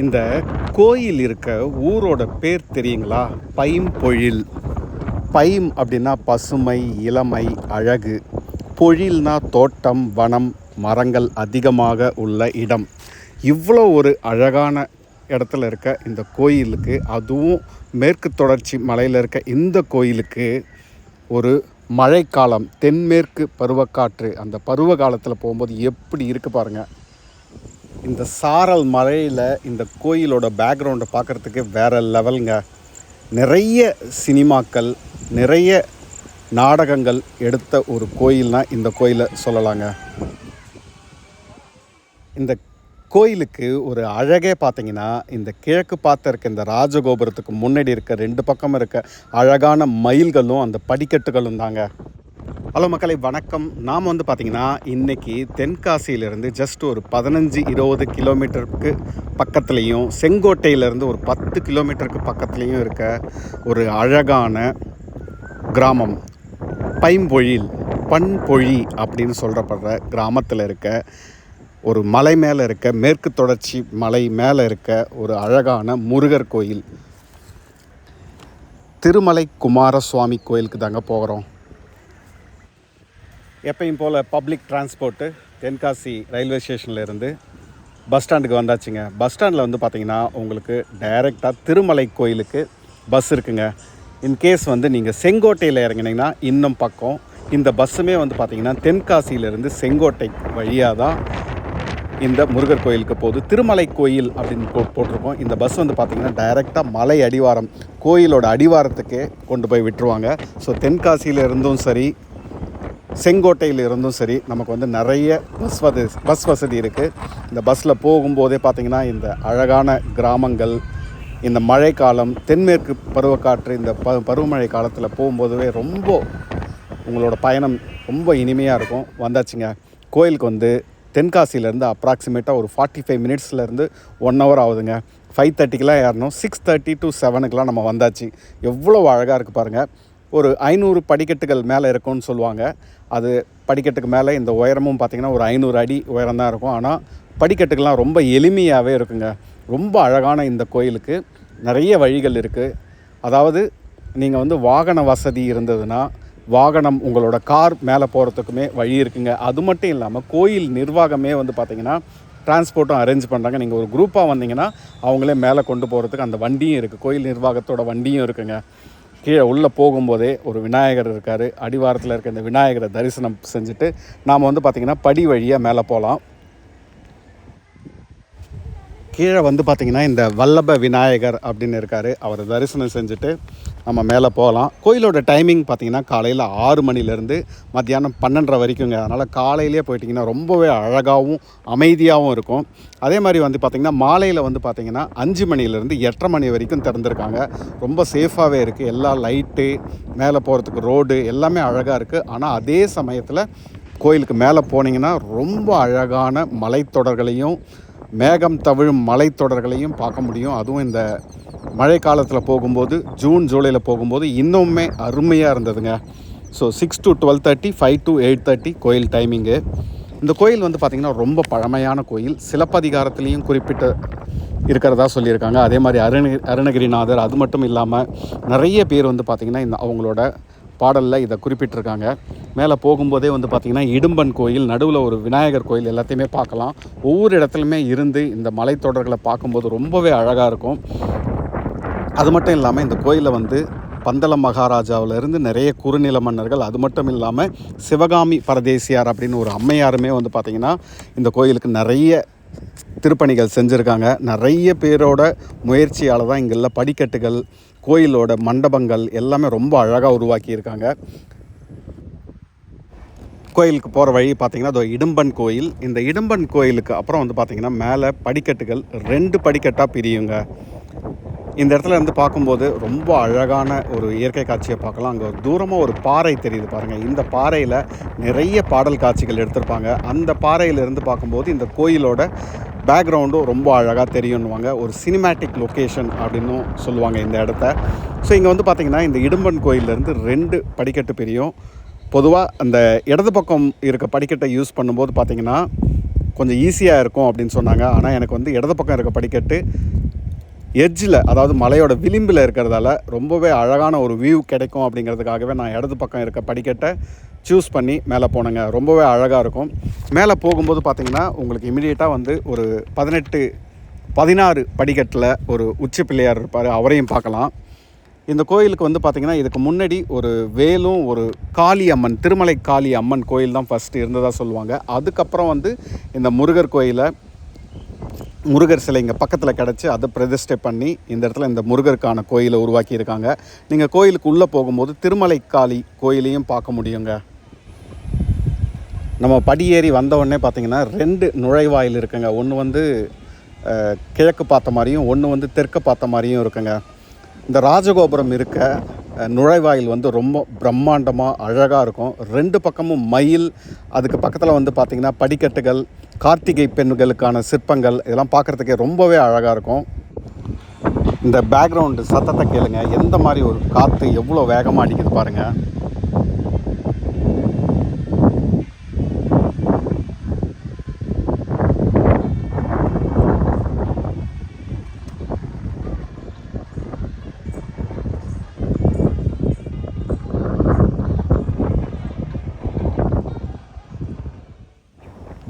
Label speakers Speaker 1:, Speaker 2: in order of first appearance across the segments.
Speaker 1: இந்த கோயில் இருக்க ஊரோட பேர் தெரியுங்களா? பைம்பொழில் பைம் அப்படின்னா பசுமை இளமை அழகு. பொழில்னா தோட்டம் வனம் மரங்கள் அதிகமாக உள்ள இடம். இவ்வளோ ஒரு அழகான இடத்துல இருக்க இந்த கோயிலுக்கு அதுவும் மேற்கு தொடர்ச்சி மலையில் இருக்க இந்த கோயிலுக்கு ஒரு மழைக்காலம் தென்மேற்கு பருவக்காற்று. அந்த பருவ காலத்தில் போகும்போது எப்படி இருக்குது பாருங்கள் இந்த சாரல் மலையில் இந்த கோயிலோட பேக்ரவுண்டை பார்க்குறதுக்கு வேற லெவலுங்க நிறைய சினிமாக்கள் நிறைய நாடகங்கள் எடுத்த ஒரு கோயில்னா இந்த கோயிலை சொல்லலாங்க. இந்த கோயிலுக்கு ஒரு அழகே பார்த்தீங்கன்னா இந்த கிழக்கு பார்த்த இருக்க இந்த ராஜகோபுரத்துக்கு முன்னாடி இருக்க ரெண்டு பக்கம் இருக்க அழகான மயில்களும் அந்த படிக்கட்டுகளும் தாங்க. ஹலோ மக்களை வணக்கம். நாம் வந்து பார்த்திங்கன்னா இன்றைக்கி தென்காசியிலேருந்து ஜஸ்ட் ஒரு பதினஞ்சு இருபது கிலோமீட்டருக்கு பக்கத்துலேயும் செங்கோட்டையிலேருந்து ஒரு பத்து கிலோமீட்டருக்கு பக்கத்துலேயும் இருக்க ஒரு அழகான கிராமம் பைம்பொழில் பண்பொழி அப்படின்னு சொல்கிறப்படுற கிராமத்தில் இருக்க ஒரு மலை மேலே இருக்க மேற்கு தொடர்ச்சி மலை மேலே இருக்க ஒரு அழகான முருகர் கோயில். திருமலை குமாரசுவாமி கோயிலுக்கு தாங்க போகிறோம். எப்பயும் போல் பப்ளிக் டிரான்ஸ்போர்ட்டு தென்காசி ரயில்வே ஸ்டேஷனில் இருந்து பஸ் ஸ்டாண்டுக்கு வந்தாச்சுங்க. பஸ் ஸ்டாண்டில் வந்து பார்த்தீங்கன்னா உங்களுக்கு டைரெக்டாக திருமலை கோயிலுக்கு பஸ் இருக்குங்க. இன்கேஸ் வந்து நீங்கள் செங்கோட்டையில் இறங்குனீங்கன்னா இன்னும் பக்கம் இந்த பஸ்ஸுமே வந்து பார்த்தீங்கன்னா தென்காசியிலேருந்து செங்கோட்டை வழியாக தான் இந்த முருகர் கோயிலுக்கு போகுது. திருமலை கோயில் அப்படின்னு போ போட்டிருக்கோம். இந்த பஸ் வந்து பார்த்திங்கன்னா டைரெக்டாக மலை அடிவாரம் கோயிலோட அடிவாரத்துக்கே கொண்டு போய் விட்டுருவாங்க. ஸோ தென்காசியிலேருந்தும் சரி செங்கோட்டையில் இருந்தும் சரி நமக்கு வந்து நிறைய பஸ் வசதி பஸ் வசதி இருக்குது இந்த பஸ்ஸில் போகும்போதே பார்த்திங்கன்னா இந்த அழகான கிராமங்கள் இந்த மழைக்காலம் தென்மேற்கு பருவக்காற்று இந்த ப பருவமழை காலத்தில் போகும்போதுவே ரொம்ப உங்களோட பயணம் ரொம்ப இனிமையாக இருக்கும். வந்தாச்சுங்க. கோயிலுக்கு வந்து தென்காசியிலேருந்து அப்ராக்சிமேட்டாக ஒரு ஃபார்ட்டி ஃபைவ் மினிட்ஸ்லேருந்து ஒன் ஹவர் ஆகுதுங்க. ஃபைவ் தேர்ட்டிக்கெலாம் ஏறணும். சிக்ஸ் தேர்ட்டி டு செவனுக்கெலாம் நம்ம வந்தாச்சு. எவ்வளோ அழகாக இருக்குது பாருங்கள் ஒரு ஐநூறு படிக்கட்டுகள் மேலே இருக்கும்னு சொல்லுவாங்க. அது படிக்கட்டுக்கு மேலே இந்த உயரமும் பார்த்திங்கன்னா ஒரு ஐநூறு அடி உயரம் தான் இருக்கும். ஆனால் படிக்கட்டுக்கெல்லாம் ரொம்ப எளிமையாகவே இருக்குங்க. ரொம்ப அழகான இந்த கோயிலுக்கு நிறைய வழிகள் இருக்குது அதாவது நீங்கள் வந்து வாகன வசதி இருந்ததுன்னா வாகனம் உங்களோட கார் மேலே போகிறதுக்குமே வழி இருக்குங்க. அது மட்டும் இல்லாமல் கோயில் நிர்வாகமே வந்து பார்த்திங்கன்னா டிரான்ஸ்போர்ட்டும் அரேஞ்ச் பண்ணுறாங்க நீங்கள் ஒரு குரூப்பாக வந்தீங்கன்னா அவங்களே மேலே கொண்டு போகிறதுக்கு அந்த வண்டியும் இருக்குது கோயில் நிர்வாகத்தோட வண்டியும் இருக்குங்க. கீழே உள்ளே போகும்போதே ஒரு விநாயகர் இருக்கார். அடிவாரத்தில் இருக்க இந்த விநாயகரை தரிசனம் செஞ்சுட்டு நாம் வந்து பார்த்திங்கன்னா படி வழியாக மேலே போகலாம் கீழே வந்து பார்த்திங்கன்னா இந்த வல்லப விநாயகர் அப்படின்னு இருக்கார். அவரை தரிசனம் செஞ்சுட்டு நம்ம மேலே போகலாம். கோயிலோட டைமிங் பார்த்திங்கன்னா காலையில் ஆறு மணிலேருந்து மத்தியானம் பன்னெண்டரை வரைக்குங்க. அதனால் காலையிலேயே போயிட்டிங்கன்னா ரொம்பவே அழகாகவும் அமைதியாகவும் இருக்கும். அதே மாதிரி வந்து பார்த்திங்கன்னா மாலையில் வந்து பார்த்திங்கன்னா அஞ்சு மணிலேருந்து எட்டரை மணி வரைக்கும் திறந்துருக்காங்க. ரொம்ப சேஃபாகவே இருக்குது எல்லா லைட்டு மேலே போகிறதுக்கு ரோடு எல்லாமே அழகாக இருக்குது ஆனால் அதே சமயத்தில் கோயிலுக்கு மேலே போனீங்கன்னா ரொம்ப அழகான மலைத்தொடர்களையும் மேகம் தவிழும் மலைத்தொடர்களையும் பார்க்க முடியும். அதுவும் இந்த மழை காலத்தில் போகும்போது ஜூன் ஜூலையில் போகும்போது இன்னுமே அருமையாக இருந்ததுங்க. So six to twelve thirty five to eight thirty கோயில் டைமிங்கு இந்த கோயில் வந்து பார்த்திங்கன்னா ரொம்ப பழமையான கோயில். சிலப்பதிகாரத்துலேயும் குறிப்பிட்ட இருக்கிறதா சொல்லியிருக்காங்க. அதே மாதிரி அருண அருணகிரிநாதர் அது மட்டும் இல்லாமல் நிறைய பேர் வந்து பார்த்திங்கன்னா இந்த அவங்களோட பாடலில் இதை குறிப்பிட்டிருக்காங்க. மேலே போகும்போதே வந்து பார்த்திங்கன்னா இடும்பன் கோயில் நடுவில் ஒரு விநாயகர் கோயில் எல்லாத்தையுமே பார்க்கலாம். ஒவ்வொரு இடத்துலையுமே இருந்து இந்த மலைத்தொடர்களை பார்க்கும்போது ரொம்பவே அழகாக இருக்கும். அது மட்டும் இல்லாமல் இந்த கோயிலில் வந்து பந்தள மகாராஜாவிலேருந்து நிறைய குறுநில மன்னர்கள் அது மட்டும் இல்லாமல் சிவகாமி பரதேசியார் அப்படின்னு ஒரு அம்மையாருமே வந்து பார்த்திங்கன்னா இந்த கோயிலுக்கு நிறைய திருப்பணிகள் செஞ்சுருக்காங்க. நிறைய பேரோட முயற்சியால் தான் இங்கெல்லாம் படிக்கட்டுகள் கோயிலோட மண்டபங்கள் எல்லாமே ரொம்ப அழகாக உருவாக்கியிருக்காங்க. கோயிலுக்கு போகிற வழி பார்த்திங்கன்னா அது இடும்பன் கோயில். இந்த இடும்பன் கோயிலுக்கு அப்புறம் வந்து பார்த்திங்கன்னா மேலே படிக்கட்டுகள் ரெண்டு படிக்கட்டாக பிரியுங்க. இந்த இடத்துல இருந்து பார்க்கும்போது ரொம்ப அழகான ஒரு இயற்கை காட்சியை பார்க்கலாம். அங்கே ஒரு தூரமாக ஒரு பாறை தெரியுது பாருங்கள் இந்த பாறையில் நிறைய பாடல் காட்சிகள் எடுத்திருப்பாங்க. அந்த பாறையிலிருந்து பார்க்கும்போது இந்த கோயிலோட பேக்ரவுண்டும் ரொம்ப அழகாக தெரியும்னுவாங்க. ஒரு சினிமேட்டிக் லொக்கேஷன் அப்படின்னும் சொல்லுவாங்க இந்த இடத்த. ஸோ இங்கே வந்து பார்த்திங்கன்னா இந்த இடும்பன் கோயிலேருந்து ரெண்டு படிக்கட்டு பிரியும். பொதுவாக அந்த இடது பக்கம் இருக்க படிக்கட்டை யூஸ் பண்ணும்போது பார்த்திங்கன்னா கொஞ்சம் ஈஸியாக இருக்கும் அப்படின்னு சொன்னாங்க. ஆனால் எனக்கு வந்து இடது பக்கம் இருக்க படிக்கட்டு எட்ஜில் அதாவது மலையோட விளிம்பில் இருக்கிறதால ரொம்பவே அழகான ஒரு வியூ கிடைக்கும் அப்படிங்கிறதுக்காகவே நான் இடது பக்கம் இருக்க படிக்கட்டை சூஸ் பண்ணி மேலே போனேங்க. ரொம்பவே அழகாக இருக்கும். மேலே போகும்போது பார்த்திங்கன்னா உங்களுக்கு இமீடியட்டாக வந்து ஒரு பதினெட்டு பதினாறு படிக்கட்டில் ஒரு உச்சி பிள்ளையார் இருப்பார். அவரையும் பார்க்கலாம். இந்த கோயிலுக்கு வந்து பார்த்திங்கன்னா இதுக்கு முன்னாடி ஒரு வேலும் ஒரு காளி அம்மன் திருமலை காளி அம்மன் கோயில் தான் ஃபஸ்ட்டு இருந்ததாக சொல்லுவாங்க. அதுக்கப்புறம் வந்து இந்த முருகர் கோயிலை முருகர் சிலை இங்கே பக்கத்தில் கிடச்சி அதை பிரதிஷ்டை பண்ணி இந்த இடத்துல இந்த முருகருக்கான கோயிலை உருவாக்கியிருக்காங்க. நீங்கள் கோயிலுக்கு உள்ளே போகும்போது திருமலை காளி கோயிலையும் பார்க்க முடியுங்க. நம்ம படியேறி வந்தவுடனே பார்த்திங்கன்னா ரெண்டு நுழைவாயில் இருக்குங்க. ஒன்று வந்து கிழக்கு பார்த்த மாதிரியும் ஒன்று வந்து தெற்கு பார்த்த மாதிரியும் இருக்குங்க. இந்த ராஜகோபுரம் இருக்க நுழைவாயில் வந்து ரொம்ப பிரம்மாண்டமாக அழகாக இருக்கும். ரெண்டு பக்கமும் மயில் அதுக்கு பக்கத்தில் வந்து பார்த்திங்கன்னா படிக்கட்டுகள் கார்த்திகை பெண்களுக்கான சிற்பங்கள் இதெல்லாம் பார்க்குறதுக்கே ரொம்பவே அழகாக இருக்கும். இந்த பேக்ரவுண்டு சத்தத்தை கேளுங்க. எந்த மாதிரி ஒரு காற்று எவ்வளோ வேகமாக அடிக்குது பாருங்கள்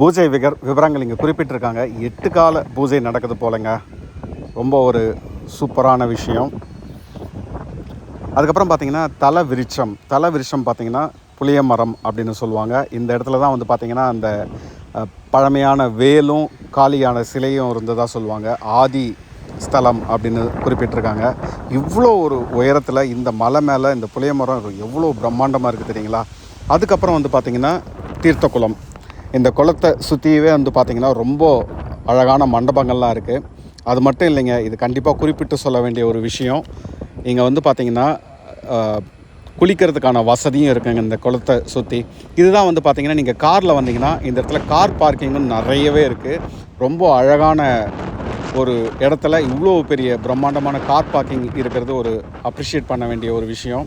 Speaker 1: பூஜை விகர் விவரங்கள் இங்கே குறிப்பிட்டிருக்காங்க. எட்டு கால பூஜை நடக்குது போலங்க. ரொம்ப ஒரு சூப்பரான விஷயம். அதுக்கப்புறம் பார்த்தீங்கன்னா தலை விருட்சம். தலை விருட்சம் பார்த்தீங்கன்னா புளிய மரம் அப்படின்னு சொல்லுவாங்க. இந்த இடத்துல தான் வந்து பார்த்திங்கன்னா அந்த பழமையான வேலும் காலியான சிலையும் இருந்ததாக சொல்லுவாங்க. ஆதி ஸ்தலம் அப்படின்னு குறிப்பிட்டிருக்காங்க. இவ்வளோ ஒரு உயரத்தில் இந்த மலை மேலே இந்த புளிய மரம் எவ்வளோ பிரம்மாண்டமாக இருக்குது தெரியுங்களா? அதுக்கப்புறம் வந்து பார்த்திங்கன்னா தீர்த்தக்குளம் இந்த குளத்தை சுற்றியவே வந்து பார்த்திங்கன்னா ரொம்ப அழகான மண்டபங்கள்லாம் இருக்குது அது மட்டும் இல்லைங்க இது கண்டிப்பாக குறிப்பிட்டு சொல்ல வேண்டிய ஒரு விஷயம். இங்கே வந்து பார்த்திங்கன்னா குளிக்கிறதுக்கான வசதியும் இருக்குங்க இந்த குளத்தை சுற்றி இதுதான் வந்து பார்த்திங்கன்னா நீங்கள் காரில் வந்தீங்கன்னா இந்த இடத்துல கார் பார்க்கிங்கும் நிறையவே இருக்குது ரொம்ப அழகான ஒரு இடத்துல இவ்வளோ பெரிய பிரம்மாண்டமான கார் பார்க்கிங் இருக்கிறது ஒரு அப்ரிஷியேட் பண்ண வேண்டிய ஒரு விஷயம்.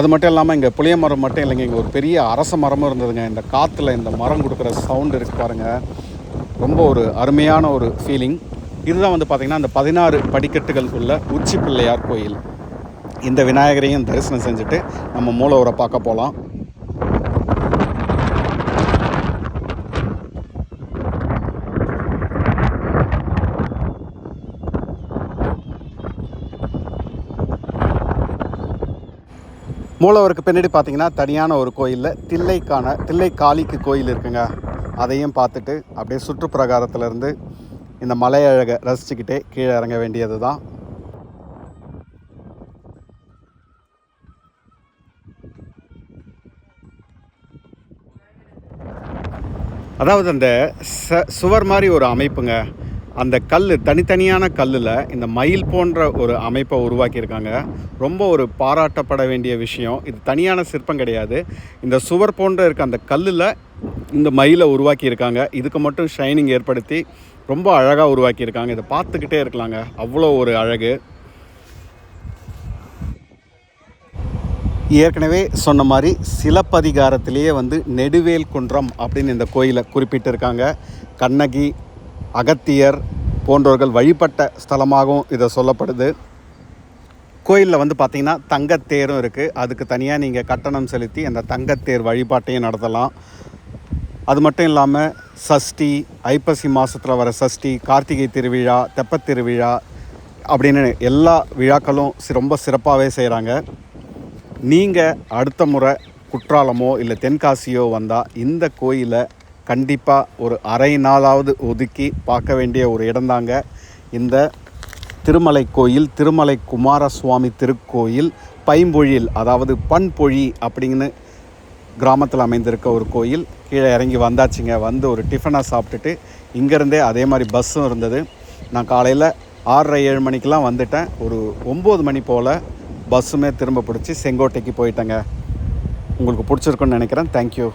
Speaker 1: அது மட்டும் இல்லாமல் இங்கே புளிய மரம் மட்டும் இல்லைங்க. இங்கே ஒரு பெரிய அரச மரமும் இருந்ததுங்க. இந்த காற்றுல இந்த மரம் கொடுக்குற சவுண்டு இருக்கு பாருங்கள் ரொம்ப ஒரு அருமையான ஒரு ஃபீலிங் இதுதான் வந்து பார்த்திங்கன்னா அந்த பதினாறு படிக்கட்டுகள் உள்ள உச்சி பிள்ளையார் கோயில். இந்த விநாயகரையும் தரிசனம் செஞ்சுட்டு நம்ம மூலவரை பார்க்க போகலாம் மூலவருக்கு பின்னாடி பார்த்தீங்கன்னா தனியான ஒரு கோயிலில் தில்லைக்கான தில்லை காளிக்கு கோயில் இருக்குங்க. அதையும் பார்த்துட்டு அப்படியே சுற்றுப்பிரகாரத்திலேருந்து இந்த மலையழகை ரசிச்சுக்கிட்டே கீழே இறங்க வேண்டியது தான் அதாவது அந்த ச சுவர் மாதிரி ஒரு அமைப்புங்க. அந்த கல் தனித்தனியான கல்லில் இந்த மயில் போன்ற ஒரு அமைப்பை உருவாக்கியிருக்காங்க. ரொம்ப ஒரு பாராட்டப்பட வேண்டிய விஷயம். இது தனியான சிற்பம் கிடையாது. இந்த சுவர் போன்ற இருக்க அந்த கல்லில் இந்த மயிலை உருவாக்கியிருக்காங்க. இதுக்கு மட்டும் ஷைனிங் ஏற்படுத்தி ரொம்ப அழகாக உருவாக்கியிருக்காங்க. இதை பார்த்துக்கிட்டே இருக்கலாங்க. அவ்வளோ ஒரு அழகு. ஏற்கனவே சொன்ன மாதிரி சிலப்பதிகாரத்திலேயே வந்து நெடுவேல் குன்றம் அப்படின்னு இந்த கோயிலை குறிப்பிட்டிருக்காங்க. கண்ணகி அகத்தியர் போன்றவர்கள் வழிபட்ட ஸ்தலமாகவும் இதை சொல்லப்படுது. கோயிலில் வந்து பார்த்திங்கன்னா தங்கத்தேரும் இருக்குது அதுக்கு தனியாக நீங்கள் கட்டணம் செலுத்தி அந்த தங்கத்தேர் வழிபாட்டையும் நடத்தலாம். அது மட்டும் இல்லாமல் சஷ்டி ஐப்பசி மாதத்தில் வர சஷ்டி கார்த்திகை திருவிழா தெப்பத் திருவிழா அப்படின்னு எல்லா விழாக்களும் சி- ரொம்ப சிறப்பாகவே செய்கிறாங்க நீங்கள் அடுத்த முறை குற்றாலமோ இல்லை தென்காசியோ வந்தால் இந்த கோயிலை கண்டிப்பாக ஒரு அரை நாளாவது ஒதுக்கி பார்க்க வேண்டிய ஒரு இடம்தாங்க இந்த திருமலை கோயில் திருமலை குமாரசுவாமி திருக்கோயில் பைம்பொழில் அதாவது பண்பொழி அப்படின்னு கிராமத்தில் அமைந்திருக்க ஒரு கோயில். கீழே இறங்கி வந்தாச்சுங்க. வந்து ஒரு டிஃபனாக சாப்பிட்டுட்டு இங்கேருந்தே அதே மாதிரி பஸ்ஸும் இருந்தது. நான் காலையில் ஆறரை ஏழு மணிக்கெலாம் வந்துட்டேன். ஒரு ஒம்பது மணி போல் பஸ்ஸுமே திரும்ப பிடிச்சி செங்கோட்டைக்கு போயிட்டேங்க. உங்களுக்கு பிடிச்சிருக்குன்னு நினைக்கிறேன். தேங்க்யூ